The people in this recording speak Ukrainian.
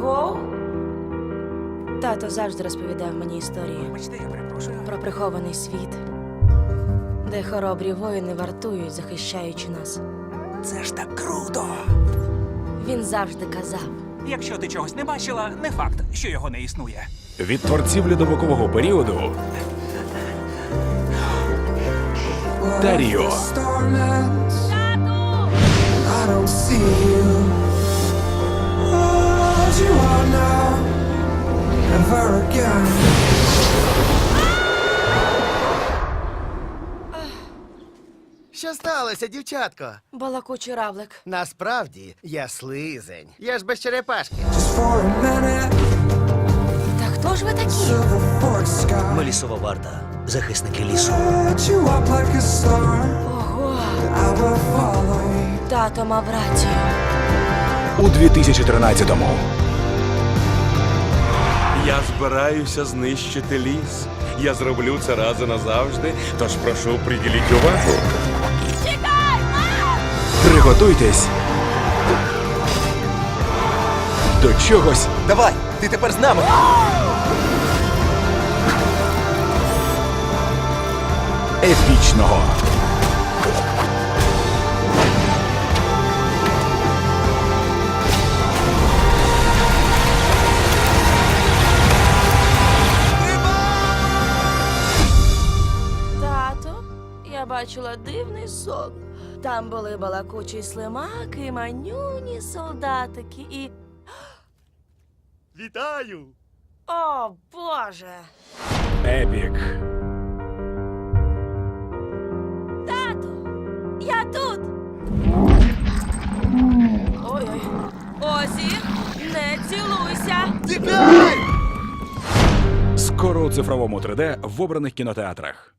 Аго? Тато завжди розповідав мені історії Вибачте, я перепрошую. про прихований світ, де хоробрі воїни вартують, захищаючи нас. Це ж так круто. Він завжди казав: Якщо ти чогось не бачила, не факт, що його не існує. Від творців льодовикового періоду Даріо. Again. Що сталося, дівчатко? балакучий равлик. Насправді я слизень. Я ж без черепашки. Та хто ж ви такі? Ми лісова варта, захисники лісу. Ого, тато мав рацію. у 2013-му. Збираюся знищити ліс. Я зроблю це раз і назавжди, тож прошу приділіть увагу. Приготуйтесь до чогось Давай, ти тепер з нами. епічного. Я бачила дивний сон. Там були балакучий слимак і манюні солдатики і. Вітаю! О, Боже! Епік. Тату! Я тут! Ой-ой. Озі, не цілуйся! Тікай! Скоро у цифровому 3D в обраних кінотеатрах.